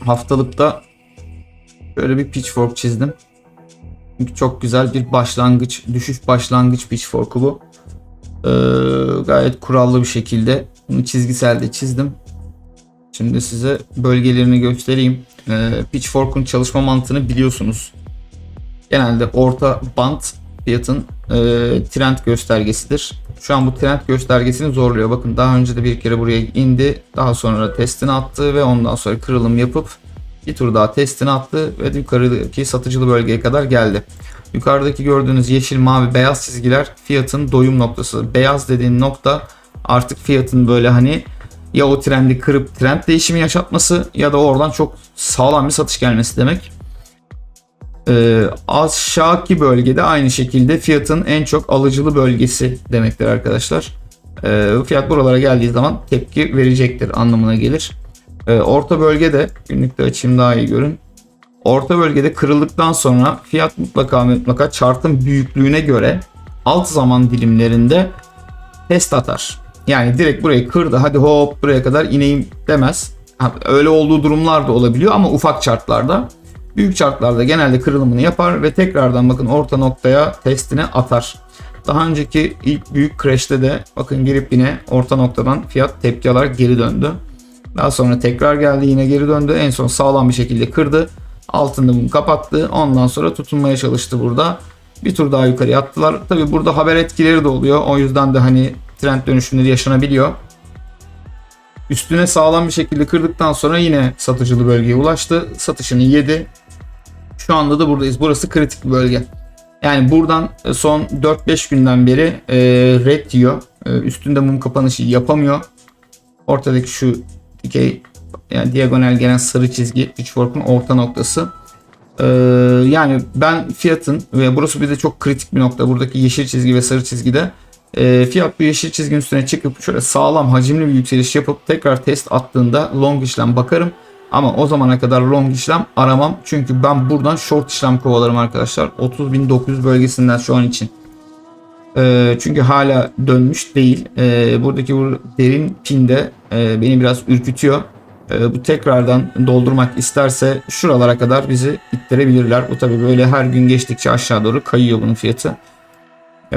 Haftalıkta böyle bir pitchfork çizdim. Çünkü çok güzel bir başlangıç, düşüş başlangıç pitchfork'u bu. Ee, gayet kurallı bir şekilde bunu çizgiselde çizdim. Şimdi size bölgelerini göstereyim. Ee, pitchfork'un çalışma mantığını biliyorsunuz. Genelde orta bant fiyatın e, trend göstergesidir. Şu an bu trend göstergesini zorluyor. Bakın daha önce de bir kere buraya indi. Daha sonra testini attı ve ondan sonra kırılım yapıp bir tur daha testini attı ve yukarıdaki satıcılı bölgeye kadar geldi. Yukarıdaki gördüğünüz yeşil, mavi, beyaz çizgiler fiyatın doyum noktası. Beyaz dediğin nokta artık fiyatın böyle hani ya o trendi kırıp trend değişimi yaşatması ya da oradan çok sağlam bir satış gelmesi demek. Ee, aşağıki bölgede aynı şekilde fiyatın en çok alıcılı bölgesi demektir arkadaşlar. Ee, fiyat buralara geldiği zaman tepki verecektir anlamına gelir. Ee, orta bölgede günlükte açayım daha iyi görün. Orta bölgede kırıldıktan sonra fiyat mutlaka mutlaka chartın büyüklüğüne göre alt zaman dilimlerinde test atar. Yani direkt burayı kırdı hadi hop buraya kadar ineyim demez. Öyle olduğu durumlar da olabiliyor ama ufak chartlarda. Büyük chartlarda genelde kırılımını yapar ve tekrardan bakın orta noktaya testine atar. Daha önceki ilk büyük crash'te de bakın girip yine orta noktadan fiyat tepki alarak geri döndü. Daha sonra tekrar geldi yine geri döndü. En son sağlam bir şekilde kırdı. Altında bunu kapattı. Ondan sonra tutunmaya çalıştı burada. Bir tur daha yukarı attılar. Tabi burada haber etkileri de oluyor. O yüzden de hani trend dönüşümleri yaşanabiliyor. Üstüne sağlam bir şekilde kırdıktan sonra yine satıcılı bölgeye ulaştı. Satışını yedi. Şu anda da buradayız. Burası kritik bölge. Yani buradan son 4-5 günden beri e, red diyor. E, üstünde mum kapanışı yapamıyor. Ortadaki şu dikey yani diagonal gelen sarı çizgi pitchfork'un orta noktası. Ee, yani ben fiyatın ve burası bir de çok kritik bir nokta buradaki yeşil çizgi ve sarı çizgide e, fiyat bu yeşil çizginin üstüne çıkıp şöyle sağlam hacimli bir yükseliş yapıp tekrar test attığında long işlem bakarım. Ama o zamana kadar long işlem aramam. Çünkü ben buradan short işlem kovalarım arkadaşlar. 30.900 bölgesinden şu an için. Ee, çünkü hala dönmüş değil. Ee, buradaki bu derin pinde e, beni biraz ürkütüyor. Ee, bu tekrardan doldurmak isterse şuralara kadar bizi ittirebilirler. Bu tabi böyle her gün geçtikçe aşağı doğru kayıyor bunun fiyatı. Ee,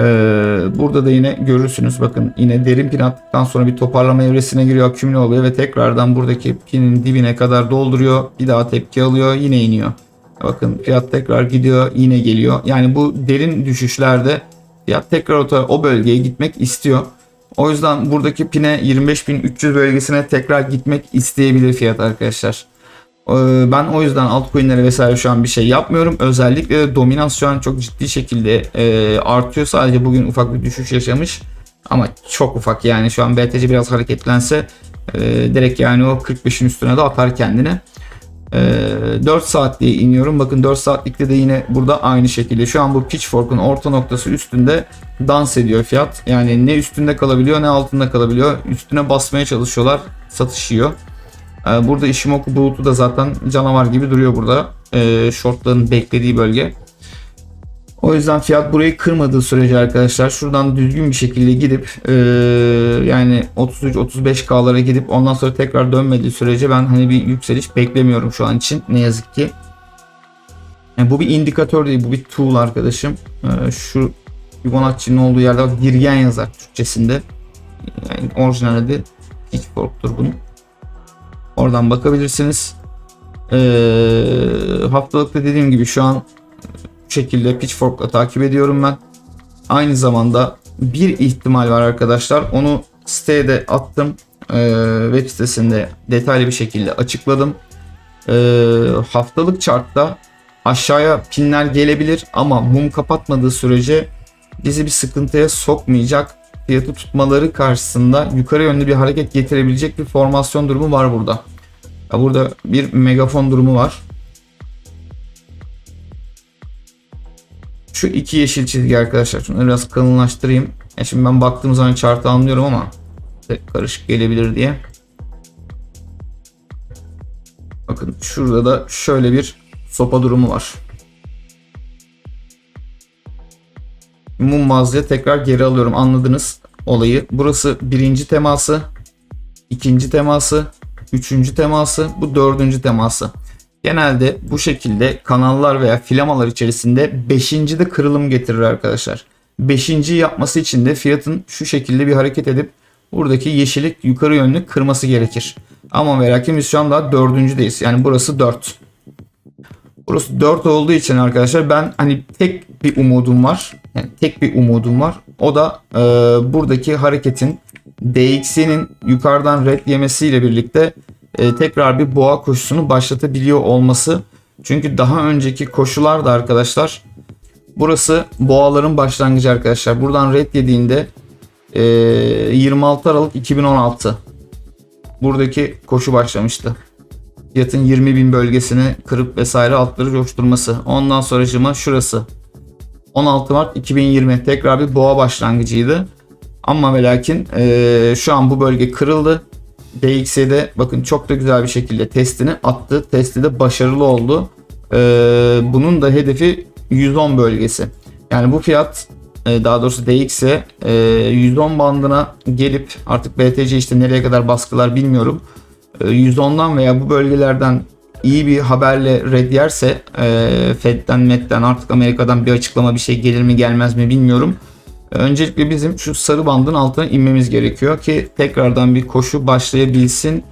burada da yine görürsünüz. Bakın yine derin pin attıktan sonra bir toparlama evresine giriyor. Akümle oluyor ve tekrardan buradaki pinin dibine kadar dolduruyor. Bir daha tepki alıyor yine iniyor. Bakın fiyat tekrar gidiyor yine geliyor. Yani bu derin düşüşlerde fiyat tekrar o, o bölgeye gitmek istiyor. O yüzden buradaki pine 25.300 bölgesine tekrar gitmek isteyebilir fiyat arkadaşlar. Ee, Ben o yüzden altcoin'lere vesaire şu an bir şey yapmıyorum. Özellikle de dominans şu an çok ciddi şekilde e, artıyor. Sadece bugün ufak bir düşüş yaşamış. Ama çok ufak yani şu an BTC biraz hareketlense e, direkt yani o 45'in üstüne de atar kendini. E, 4 saatliğe iniyorum. Bakın 4 saatlikte de yine burada aynı şekilde. Şu an bu pitchfork'un orta noktası üstünde dans ediyor fiyat. Yani ne üstünde kalabiliyor ne altında kalabiliyor. Üstüne basmaya çalışıyorlar. Satış yiyor. Ee, Burada Ishimoku bulutu da zaten canavar gibi duruyor burada. Ee, shortların beklediği bölge. O yüzden fiyat burayı kırmadığı sürece arkadaşlar şuradan düzgün bir şekilde gidip ee, yani 33-35K'lara gidip ondan sonra tekrar dönmediği sürece ben hani bir yükseliş beklemiyorum şu an için ne yazık ki. Yani bu bir indikatör değil bu bir tool arkadaşım. Ee, şu Fibonacci'nin olduğu yerde bak dirgen yazar Türkçesinde. Yani orijinalde Pitchfork'tur bunun. Oradan bakabilirsiniz. Ee, haftalıkta dediğim gibi şu an bu şekilde Pitchfork'la takip ediyorum ben. Aynı zamanda bir ihtimal var arkadaşlar. Onu siteye de attım. Ee, web sitesinde detaylı bir şekilde açıkladım. Ee, haftalık chartta aşağıya pinler gelebilir ama mum kapatmadığı sürece bizi bir sıkıntıya sokmayacak fiyatı tutmaları karşısında yukarı yönlü bir hareket getirebilecek bir formasyon durumu var burada. Ya burada bir megafon durumu var. Şu iki yeşil çizgi arkadaşlar. Şunu biraz kalınlaştırayım. Ya şimdi ben baktığım zaman chart'ı anlıyorum ama karışık gelebilir diye. Bakın şurada da şöyle bir sopa durumu var. Mum bazlıya tekrar geri alıyorum. Anladınız olayı. Burası birinci teması, ikinci teması, üçüncü teması, bu dördüncü teması. Genelde bu şekilde kanallar veya filamalar içerisinde beşinci de kırılım getirir arkadaşlar. Beşinci yapması için de fiyatın şu şekilde bir hareket edip buradaki yeşili yukarı yönlü kırması gerekir. Ama ve lakin şu an daha dördüncüdeyiz. Yani burası 4. Burası 4 olduğu için arkadaşlar ben hani tek bir umudum var. Yani tek bir umudum var. O da e, buradaki hareketin DXY'nin yukarıdan red yemesiyle birlikte e, tekrar bir boğa koşusunu başlatabiliyor olması. Çünkü daha önceki koşular da arkadaşlar burası boğaların başlangıcı arkadaşlar. Buradan red yediğinde e, 26 Aralık 2016 buradaki koşu başlamıştı. Fiyatın 20 bin bölgesini kırıp vesaire altları coşturması. Ondan sonracıma şurası. 16 Mart 2020 tekrar bir boğa başlangıcıydı. Ama ve lakin e, şu an bu bölge kırıldı. DX'de bakın çok da güzel bir şekilde testini attı. Testi de başarılı oldu. E, bunun da hedefi 110 bölgesi. Yani bu fiyat e, daha doğrusu DX'e e, 110 bandına gelip artık BTC işte nereye kadar baskılar bilmiyorum. E, 110'dan veya bu bölgelerden iyi bir haberle red e, Fed'den, Med'den artık Amerika'dan bir açıklama bir şey gelir mi gelmez mi bilmiyorum. E, Öncelikle bizim şu sarı bandın altına inmemiz gerekiyor ki tekrardan bir koşu başlayabilsin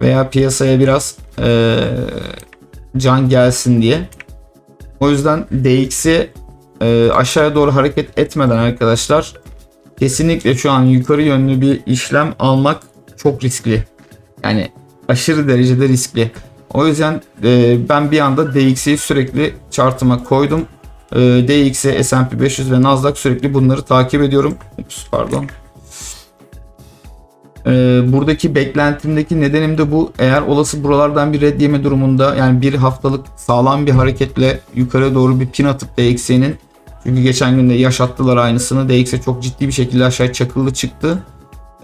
veya piyasaya biraz e, can gelsin diye. O yüzden DX'i e, aşağıya doğru hareket etmeden arkadaşlar kesinlikle şu an yukarı yönlü bir işlem almak çok riskli. Yani aşırı derecede riskli. O yüzden e, ben bir anda DX'i sürekli chartıma koydum. E, DX'i, S&P 500 ve Nasdaq sürekli bunları takip ediyorum. Ups, pardon. E, buradaki beklentimdeki nedenim de bu. Eğer olası buralardan bir red yeme durumunda yani bir haftalık sağlam bir hareketle yukarı doğru bir pin atıp DXY'nin çünkü geçen gün de yaşattılar aynısını. DX'e çok ciddi bir şekilde aşağı çakıldı çıktı.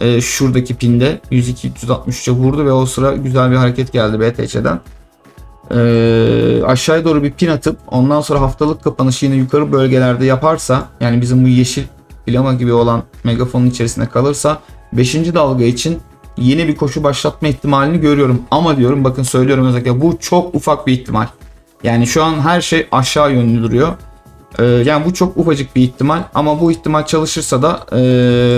E, şuradaki pinde 102-363'e vurdu ve o sıra güzel bir hareket geldi BTC'den. E, aşağıya doğru bir pin atıp ondan sonra haftalık kapanışı yine yukarı bölgelerde yaparsa yani bizim bu yeşil plama gibi olan megafonun içerisinde kalırsa 5. dalga için yeni bir koşu başlatma ihtimalini görüyorum. Ama diyorum bakın söylüyorum özellikle bu çok ufak bir ihtimal. Yani şu an her şey aşağı yönlü duruyor. Ee, yani bu çok ufacık bir ihtimal ama bu ihtimal çalışırsa da e,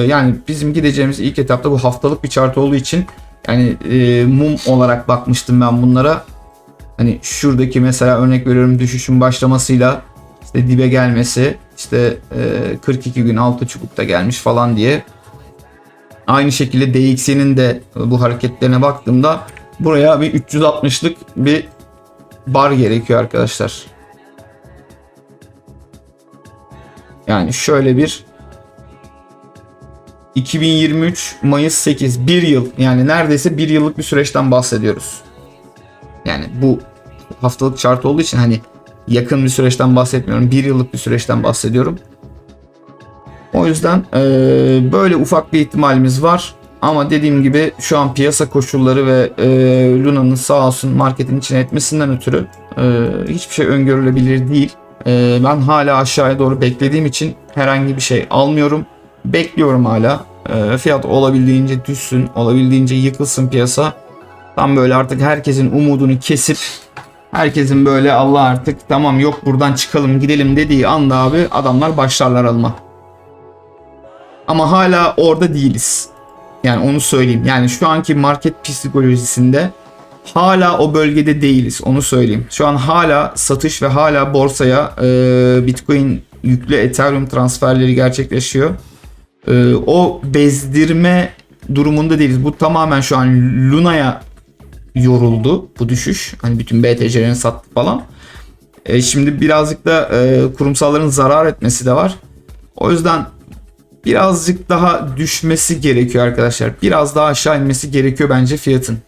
yani bizim gideceğimiz ilk etapta bu haftalık bir chart olduğu için yani e, mum olarak bakmıştım ben bunlara. Hani şuradaki mesela örnek veriyorum düşüşün başlamasıyla işte dibe gelmesi işte e, 42 gün altı çubukta gelmiş falan diye. Aynı şekilde DXY'nin de bu hareketlerine baktığımda buraya bir 360'lık bir bar gerekiyor arkadaşlar. Yani şöyle bir 2023 Mayıs 8 bir yıl yani neredeyse bir yıllık bir süreçten bahsediyoruz. Yani bu haftalık chart olduğu için hani yakın bir süreçten bahsetmiyorum. Bir yıllık bir süreçten bahsediyorum. O yüzden e, böyle ufak bir ihtimalimiz var. Ama dediğim gibi şu an piyasa koşulları ve e, Luna'nın sağ olsun marketin içine etmesinden ötürü e, hiçbir şey öngörülebilir değil. E, ben hala aşağıya doğru beklediğim için herhangi bir şey almıyorum. Bekliyorum hala. E, fiyat olabildiğince düşsün, olabildiğince yıkılsın piyasa. Tam böyle artık herkesin umudunu kesip herkesin böyle Allah artık tamam yok buradan çıkalım gidelim dediği anda abi adamlar başlarlar alma. Ama hala orada değiliz. Yani onu söyleyeyim. Yani şu anki market psikolojisinde hala o bölgede değiliz. Onu söyleyeyim. Şu an hala satış ve hala borsaya e, Bitcoin yüklü Ethereum transferleri gerçekleşiyor. E, o bezdirme durumunda değiliz. Bu tamamen şu an Luna'ya yoruldu bu düşüş. Hani bütün BTC'lerini sattı falan. E, şimdi birazcık da e, kurumsalların zarar etmesi de var. O yüzden birazcık daha düşmesi gerekiyor arkadaşlar. Biraz daha aşağı inmesi gerekiyor bence fiyatın.